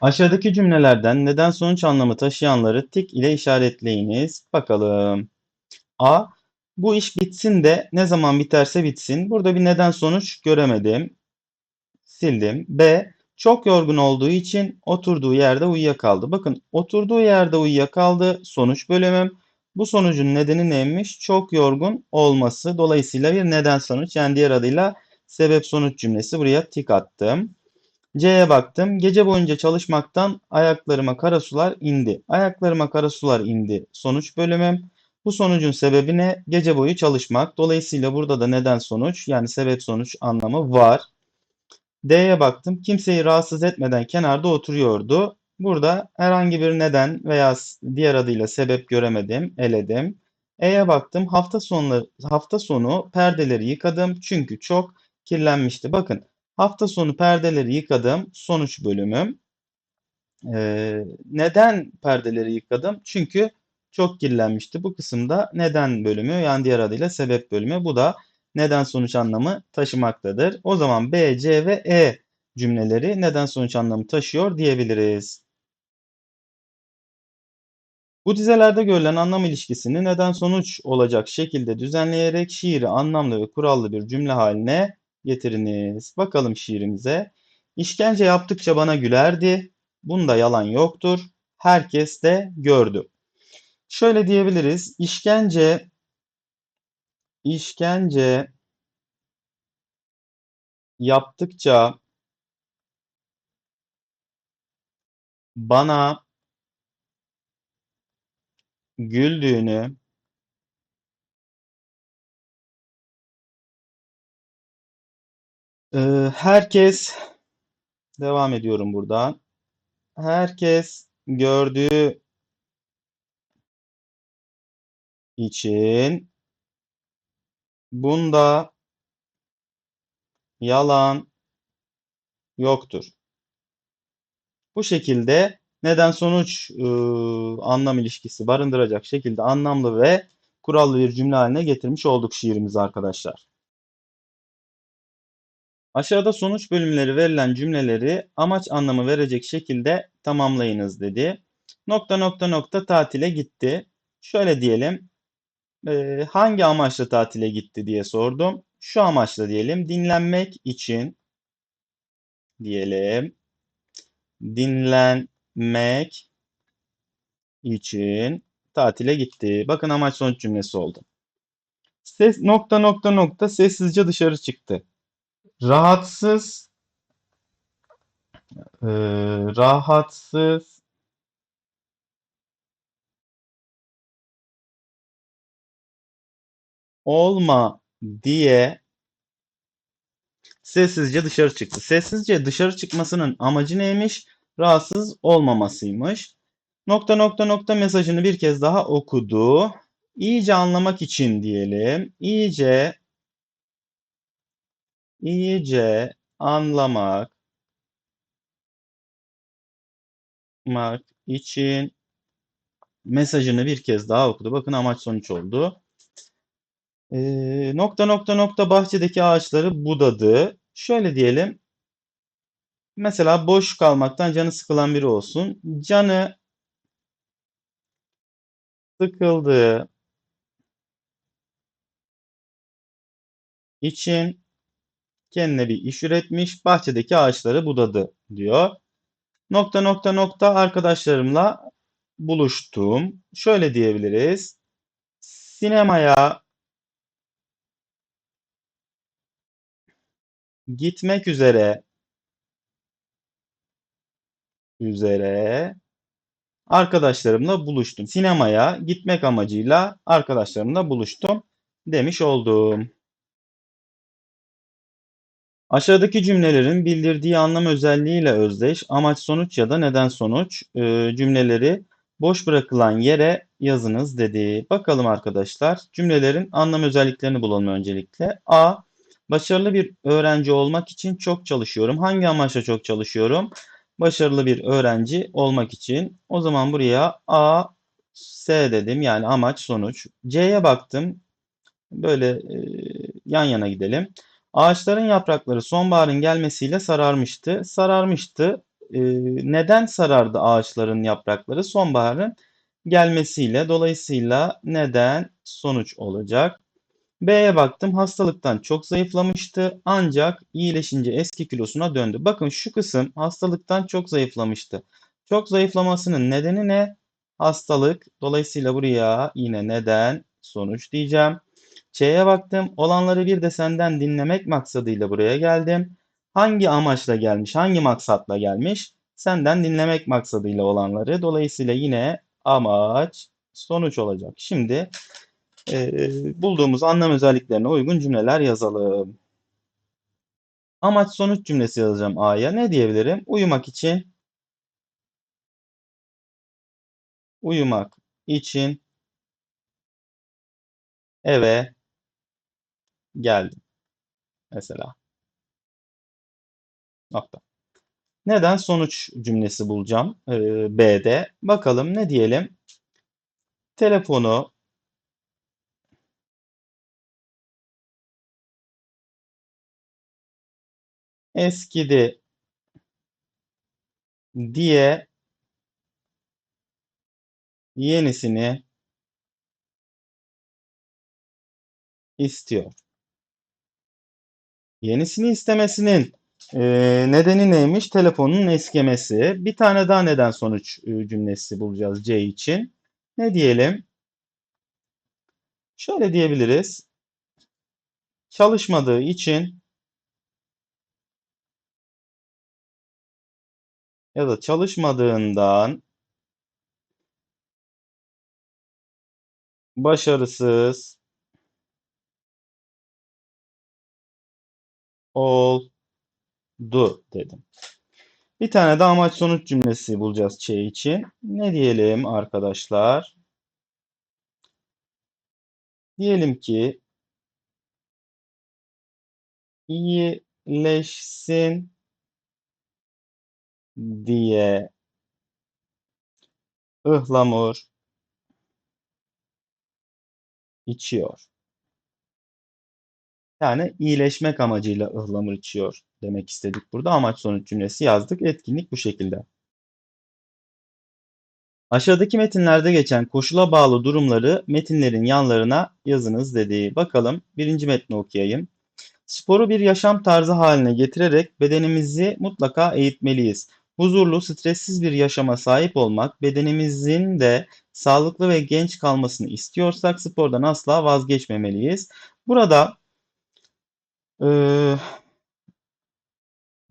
Aşağıdaki cümlelerden neden sonuç anlamı taşıyanları tik ile işaretleyiniz. Bakalım. A. Bu iş bitsin de ne zaman biterse bitsin. Burada bir neden sonuç göremedim. Sildim. B. Çok yorgun olduğu için oturduğu yerde uyuyakaldı. Bakın oturduğu yerde uyuyakaldı. Sonuç bölümüm. Bu sonucun nedeni neymiş? Çok yorgun olması. Dolayısıyla bir neden sonuç. Yani diğer adıyla sebep sonuç cümlesi. Buraya tik attım. C'ye baktım. Gece boyunca çalışmaktan ayaklarıma kara sular indi. Ayaklarıma kara sular indi. Sonuç bölümüm. Bu sonucun sebebi ne? Gece boyu çalışmak. Dolayısıyla burada da neden sonuç yani sebep sonuç anlamı var. D'ye baktım. Kimseyi rahatsız etmeden kenarda oturuyordu. Burada herhangi bir neden veya diğer adıyla sebep göremedim, eledim. E'ye baktım. Hafta sonu hafta sonu perdeleri yıkadım çünkü çok kirlenmişti. Bakın hafta sonu perdeleri yıkadım. Sonuç bölümüm. Ee, neden perdeleri yıkadım? Çünkü çok kirlenmişti. Bu kısımda neden bölümü yani diğer adıyla sebep bölümü. Bu da neden sonuç anlamı taşımaktadır. O zaman B, C ve E cümleleri neden sonuç anlamı taşıyor diyebiliriz. Bu dizelerde görülen anlam ilişkisini neden sonuç olacak şekilde düzenleyerek şiiri anlamlı ve kurallı bir cümle haline getiriniz. Bakalım şiirimize. İşkence yaptıkça bana gülerdi. Bunda yalan yoktur. Herkes de gördü. Şöyle diyebiliriz. İşkence işkence yaptıkça bana güldüğünü Ee, herkes devam ediyorum buradan. Herkes gördüğü için bunda yalan yoktur. Bu şekilde neden sonuç e, anlam ilişkisi barındıracak şekilde anlamlı ve kurallı bir cümle haline getirmiş olduk şiirimizi arkadaşlar. Aşağıda sonuç bölümleri verilen cümleleri amaç anlamı verecek şekilde tamamlayınız dedi. Nokta nokta nokta tatile gitti. Şöyle diyelim. E, hangi amaçla tatile gitti diye sordum. Şu amaçla diyelim. Dinlenmek için diyelim. Dinlenmek için tatile gitti. Bakın amaç sonuç cümlesi oldu. Ses nokta nokta nokta sessizce dışarı çıktı. Rahatsız e, rahatsız olma diye sessizce dışarı çıktı. Sessizce dışarı çıkmasının amacı neymiş? Rahatsız olmamasıymış. Nokta nokta nokta mesajını bir kez daha okudu. İyice anlamak için diyelim. İyice iyice anlamak için mesajını bir kez daha okudu. Bakın amaç sonuç oldu. Ee, nokta nokta nokta bahçedeki ağaçları budadı. Şöyle diyelim. Mesela boş kalmaktan canı sıkılan biri olsun. Canı sıkıldığı için kendine bir iş üretmiş, bahçedeki ağaçları budadı diyor. Nokta nokta nokta arkadaşlarımla buluştum. Şöyle diyebiliriz. Sinemaya gitmek üzere üzere arkadaşlarımla buluştum. Sinemaya gitmek amacıyla arkadaşlarımla buluştum demiş oldum. Aşağıdaki cümlelerin bildirdiği anlam özelliğiyle özdeş, amaç sonuç ya da neden sonuç e, cümleleri boş bırakılan yere yazınız dedi. Bakalım arkadaşlar cümlelerin anlam özelliklerini bulalım öncelikle. A. Başarılı bir öğrenci olmak için çok çalışıyorum. Hangi amaçla çok çalışıyorum? Başarılı bir öğrenci olmak için. O zaman buraya A, S dedim. Yani amaç, sonuç. C'ye baktım. Böyle e, yan yana gidelim. Ağaçların yaprakları sonbaharın gelmesiyle sararmıştı. Sararmıştı e, neden sarardı ağaçların yaprakları? Sonbaharın gelmesiyle. Dolayısıyla neden sonuç olacak. B'ye baktım. Hastalıktan çok zayıflamıştı ancak iyileşince eski kilosuna döndü. Bakın şu kısım hastalıktan çok zayıflamıştı. Çok zayıflamasının nedeni ne? Hastalık. Dolayısıyla buraya yine neden sonuç diyeceğim. Ç'ye baktım. Olanları bir de senden dinlemek maksadıyla buraya geldim. Hangi amaçla gelmiş? Hangi maksatla gelmiş? Senden dinlemek maksadıyla olanları. Dolayısıyla yine amaç sonuç olacak. Şimdi e, bulduğumuz anlam özelliklerine uygun cümleler yazalım. Amaç sonuç cümlesi yazacağım A'ya. Ne diyebilirim? Uyumak için uyumak için eve geldim. Mesela. Nokta. Neden sonuç cümlesi bulacağım ee, B'de. Bakalım ne diyelim? Telefonu eskidi diye yenisini istiyor. Yenisini istemesinin e, nedeni neymiş? Telefonun eskimesi. Bir tane daha neden sonuç e, cümlesi bulacağız C için. Ne diyelim? Şöyle diyebiliriz. Çalışmadığı için ya da çalışmadığından başarısız oldu dedim. Bir tane de amaç sonuç cümlesi bulacağız Ç için. Ne diyelim arkadaşlar? Diyelim ki iyileşsin diye ıhlamur içiyor. Yani iyileşmek amacıyla ıhlamur içiyor demek istedik burada. Amaç sonuç cümlesi yazdık. Etkinlik bu şekilde. Aşağıdaki metinlerde geçen koşula bağlı durumları metinlerin yanlarına yazınız dedi. Bakalım birinci metni okuyayım. Sporu bir yaşam tarzı haline getirerek bedenimizi mutlaka eğitmeliyiz. Huzurlu, stressiz bir yaşama sahip olmak, bedenimizin de sağlıklı ve genç kalmasını istiyorsak spordan asla vazgeçmemeliyiz. Burada e,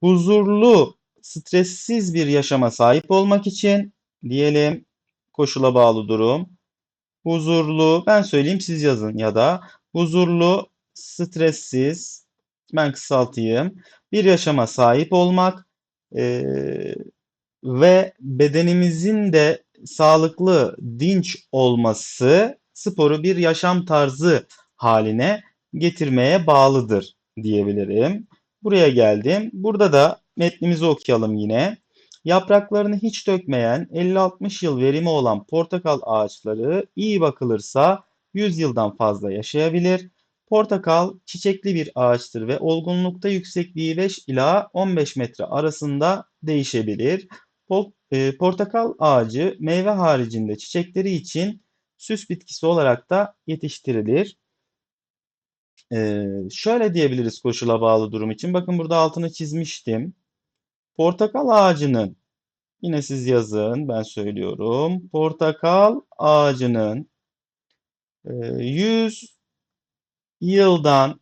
huzurlu, stressiz bir yaşama sahip olmak için diyelim koşula bağlı durum. Huzurlu, ben söyleyeyim siz yazın ya da huzurlu, stressiz, ben kısaltayım. Bir yaşama sahip olmak e, ve bedenimizin de sağlıklı, dinç olması sporu bir yaşam tarzı haline getirmeye bağlıdır diyebilirim. Buraya geldim. Burada da metnimizi okuyalım yine. Yapraklarını hiç dökmeyen 50-60 yıl verimi olan portakal ağaçları iyi bakılırsa 100 yıldan fazla yaşayabilir. Portakal çiçekli bir ağaçtır ve olgunlukta yüksekliği 5 ila 15 metre arasında değişebilir. E, portakal ağacı meyve haricinde çiçekleri için süs bitkisi olarak da yetiştirilir. Ee, şöyle diyebiliriz koşula bağlı durum için. Bakın burada altını çizmiştim. Portakal ağacının yine siz yazın ben söylüyorum. Portakal ağacının 100 e, yıldan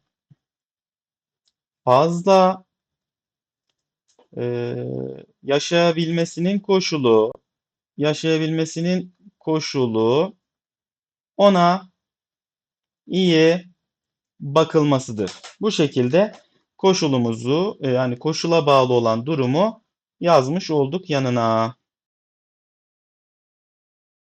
fazla e, yaşayabilmesinin koşulu yaşayabilmesinin koşulu ona iyi bakılmasıdır. Bu şekilde koşulumuzu e, yani koşula bağlı olan durumu yazmış olduk yanına.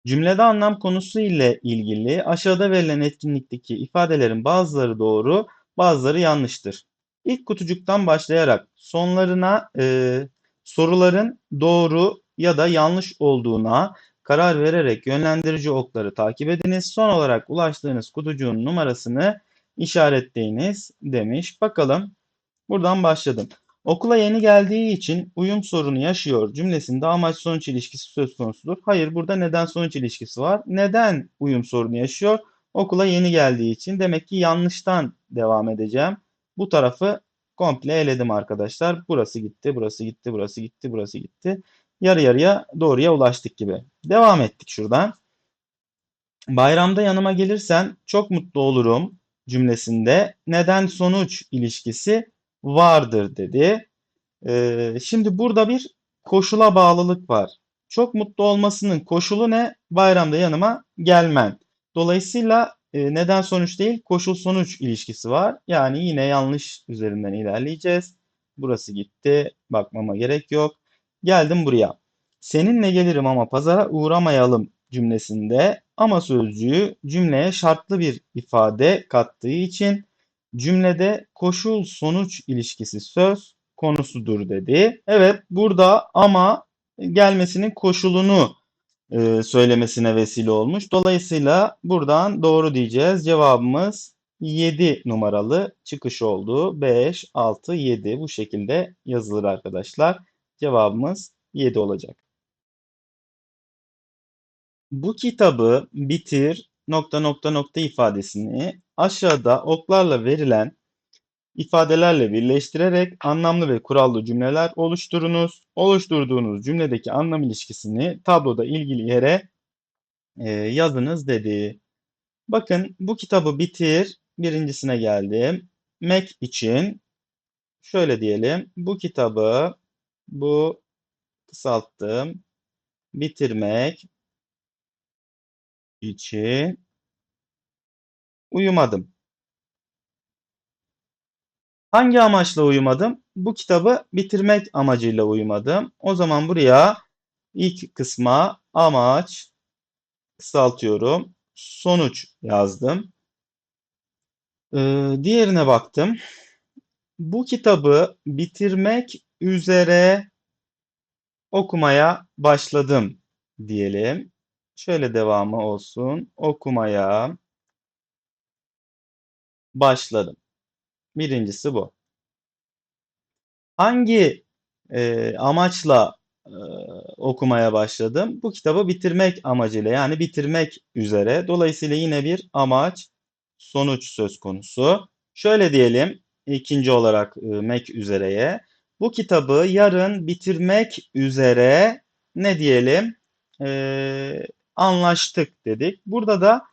Cümlede anlam konusu ile ilgili aşağıda verilen etkinlikteki ifadelerin bazıları doğru, bazıları yanlıştır. İlk kutucuktan başlayarak sonlarına e, soruların doğru ya da yanlış olduğuna karar vererek yönlendirici okları takip ediniz. Son olarak ulaştığınız kutucuğun numarasını işaretleyiniz demiş. Bakalım buradan başladım. Okula yeni geldiği için uyum sorunu yaşıyor cümlesinde amaç sonuç ilişkisi söz konusudur. Hayır, burada neden sonuç ilişkisi var. Neden uyum sorunu yaşıyor? Okula yeni geldiği için. Demek ki yanlıştan devam edeceğim. Bu tarafı komple eledim arkadaşlar. Burası gitti, burası gitti, burası gitti, burası gitti. Yarı yarıya doğruya ulaştık gibi. Devam ettik şuradan. Bayramda yanıma gelirsen çok mutlu olurum cümlesinde neden sonuç ilişkisi vardır dedi. Ee, şimdi burada bir koşula bağlılık var. Çok mutlu olmasının koşulu ne? Bayramda yanıma gelmen. Dolayısıyla e, neden sonuç değil koşul sonuç ilişkisi var. Yani yine yanlış üzerinden ilerleyeceğiz. Burası gitti. Bakmama gerek yok. Geldim buraya. Seninle gelirim ama pazara uğramayalım cümlesinde ama sözcüğü cümleye şartlı bir ifade kattığı için cümlede koşul sonuç ilişkisi söz konusudur dedi. Evet burada ama gelmesinin koşulunu e, söylemesine vesile olmuş. Dolayısıyla buradan doğru diyeceğiz. Cevabımız 7 numaralı çıkış oldu. 5, 6, 7 bu şekilde yazılır arkadaşlar. Cevabımız 7 olacak. Bu kitabı bitir nokta nokta nokta ifadesini aşağıda oklarla verilen ifadelerle birleştirerek anlamlı ve kurallı cümleler oluşturunuz. Oluşturduğunuz cümledeki anlam ilişkisini tabloda ilgili yere e, yazınız dedi. Bakın bu kitabı bitir. Birincisine geldim. Mac için şöyle diyelim. Bu kitabı bu kısalttım. Bitirmek için uyumadım. Hangi amaçla uyumadım? Bu kitabı bitirmek amacıyla uyumadım. O zaman buraya ilk kısma amaç kısaltıyorum. Sonuç yazdım. Ee, diğerine baktım. Bu kitabı bitirmek üzere okumaya başladım diyelim. Şöyle devamı olsun. Okumaya başladım. Birincisi bu. Hangi e, amaçla e, okumaya başladım? Bu kitabı bitirmek amacıyla yani bitirmek üzere. Dolayısıyla yine bir amaç sonuç söz konusu. Şöyle diyelim ikinci olarak e, mek üzereye. Bu kitabı yarın bitirmek üzere ne diyelim? E, anlaştık dedik. Burada da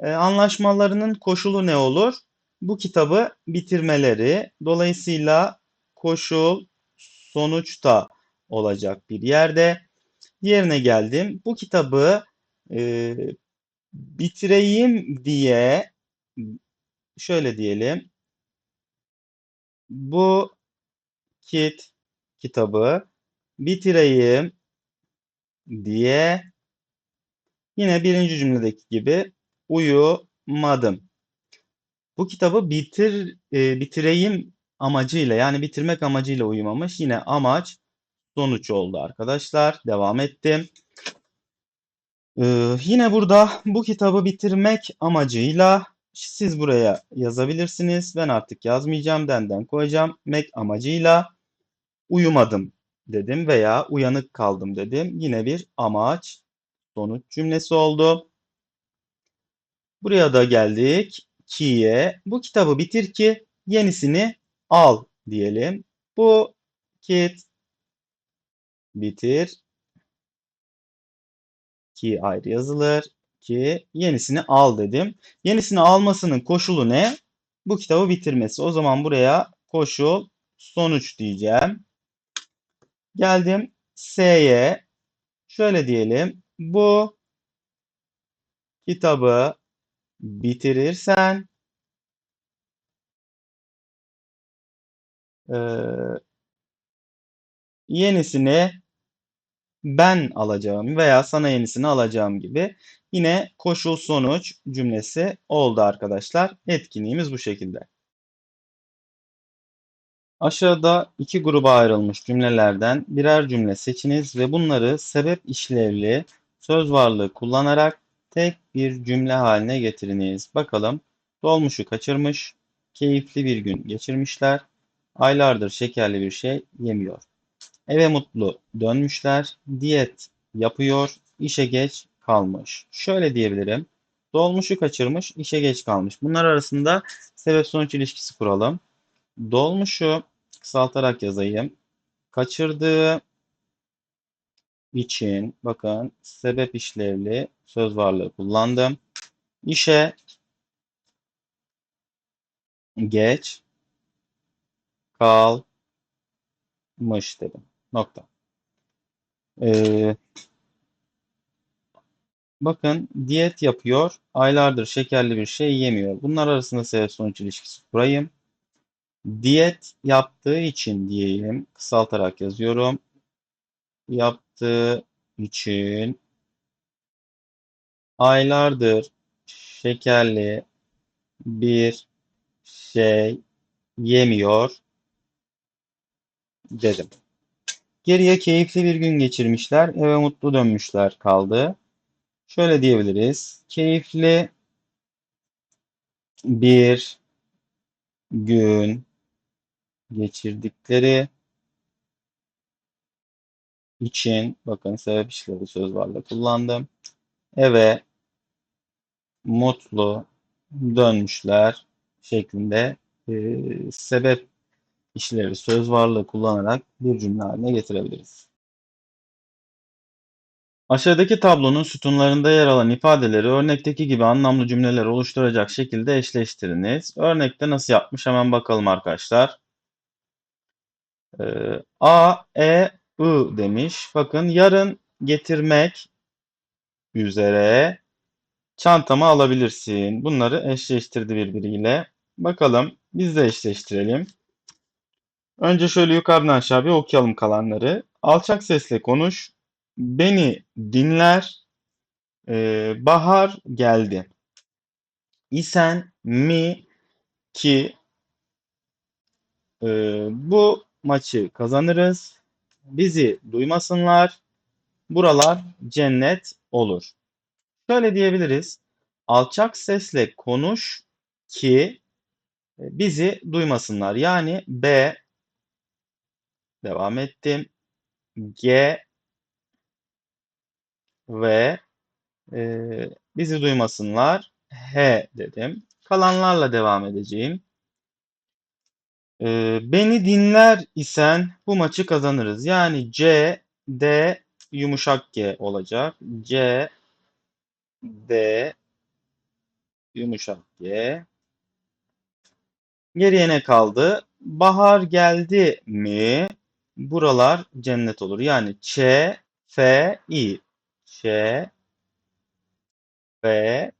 e, anlaşmalarının koşulu ne olur? Bu kitabı bitirmeleri. Dolayısıyla koşul sonuçta olacak bir yerde. Yerine geldim. Bu kitabı e, bitireyim diye şöyle diyelim. Bu kit kitabı bitireyim diye Yine birinci cümledeki gibi uyumadım. Bu kitabı bitir e, bitireyim amacıyla yani bitirmek amacıyla uyumamış. Yine amaç sonuç oldu arkadaşlar. Devam ettim. Ee, yine burada bu kitabı bitirmek amacıyla siz buraya yazabilirsiniz. Ben artık yazmayacağım. Denden koyacağım. Mek amacıyla uyumadım dedim veya uyanık kaldım dedim. Yine bir amaç sonuç cümlesi oldu. Buraya da geldik. Ki'ye. Bu kitabı bitir ki yenisini al diyelim. Bu kit bitir ki ayrı yazılır ki yenisini al dedim. Yenisini almasının koşulu ne? Bu kitabı bitirmesi. O zaman buraya koşul sonuç diyeceğim. Geldim S'ye. Şöyle diyelim bu kitabı bitirirsen e, yenisini ben alacağım veya sana yenisini alacağım gibi yine koşul sonuç cümlesi oldu arkadaşlar. Etkinliğimiz bu şekilde. Aşağıda iki gruba ayrılmış cümlelerden birer cümle seçiniz ve bunları sebep işlevli söz varlığı kullanarak tek bir cümle haline getiriniz. Bakalım dolmuşu kaçırmış, keyifli bir gün geçirmişler, Aylardır şekerli bir şey yemiyor. Eve mutlu dönmüşler. Diyet yapıyor. İşe geç kalmış. Şöyle diyebilirim. Dolmuşu kaçırmış, işe geç kalmış. Bunlar arasında sebep sonuç ilişkisi kuralım. Dolmuşu kısaltarak yazayım. Kaçırdığı için bakın sebep işlevli söz varlığı kullandım. İşe geç kalmış dedim. Nokta. Ee, bakın diyet yapıyor. Aylardır şekerli bir şey yemiyor. Bunlar arasında sebep sonuç ilişkisi kurayım. Diyet yaptığı için diyeyim. Kısaltarak yazıyorum. Yaptığı için aylardır şekerli bir şey yemiyor dedim. Geriye keyifli bir gün geçirmişler, eve mutlu dönmüşler kaldı. Şöyle diyebiliriz. Keyifli bir gün geçirdikleri için bakın sebep işlevi söz varlığı kullandım. Eve mutlu dönmüşler şeklinde e, sebep işlevi söz varlığı kullanarak bir cümle haline getirebiliriz. Aşağıdaki tablonun sütunlarında yer alan ifadeleri örnekteki gibi anlamlı cümleler oluşturacak şekilde eşleştiriniz. Örnekte nasıl yapmış hemen bakalım arkadaşlar. Ee, A, E, I demiş. Bakın yarın getirmek üzere çantamı alabilirsin. Bunları eşleştirdi birbiriyle. Bakalım biz de eşleştirelim. Önce şöyle yukarıdan aşağı bir okuyalım kalanları. Alçak sesle konuş. Beni dinler. Ee, bahar geldi. İsen mi ki e, bu maçı kazanırız. Bizi duymasınlar. Buralar cennet olur. Şöyle diyebiliriz. Alçak sesle konuş ki e, bizi duymasınlar. Yani B devam ettim. G ve e, bizi duymasınlar. H dedim. Kalanlarla devam edeceğim. E, beni dinler isen bu maçı kazanırız. Yani C, D yumuşak G olacak. C, D yumuşak G. Geriye ne kaldı? Bahar geldi mi? Buralar cennet olur. Yani Ç, F, I. Ç, F,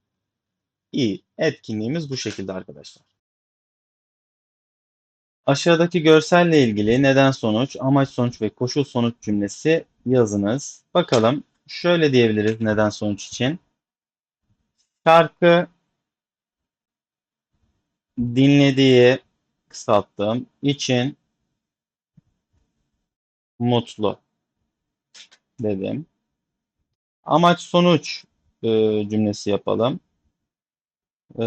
I. Etkinliğimiz bu şekilde arkadaşlar. Aşağıdaki görselle ilgili neden sonuç, amaç sonuç ve koşul sonuç cümlesi yazınız. Bakalım şöyle diyebiliriz neden sonuç için. Şarkı dinlediği kısalttım için mutlu dedim. Amaç sonuç e, cümlesi yapalım. E,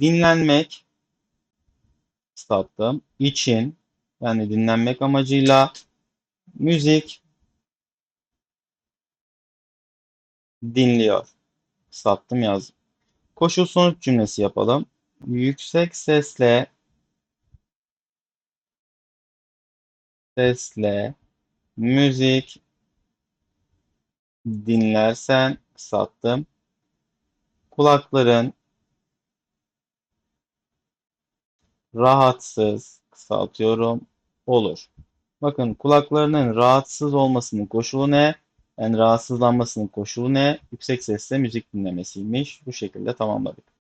dinlenmek kısalttım için yani dinlenmek amacıyla müzik dinliyor. Kısalttım yazdım. Koşul sonuç cümlesi yapalım. Yüksek sesle sesle müzik dinlersen kısalttım. Kulakların rahatsız kısaltıyorum olur. Bakın kulaklarının rahatsız olmasının koşulu ne? Yani rahatsızlanmasının koşulu ne? Yüksek sesle müzik dinlemesiymiş. Bu şekilde tamamladık.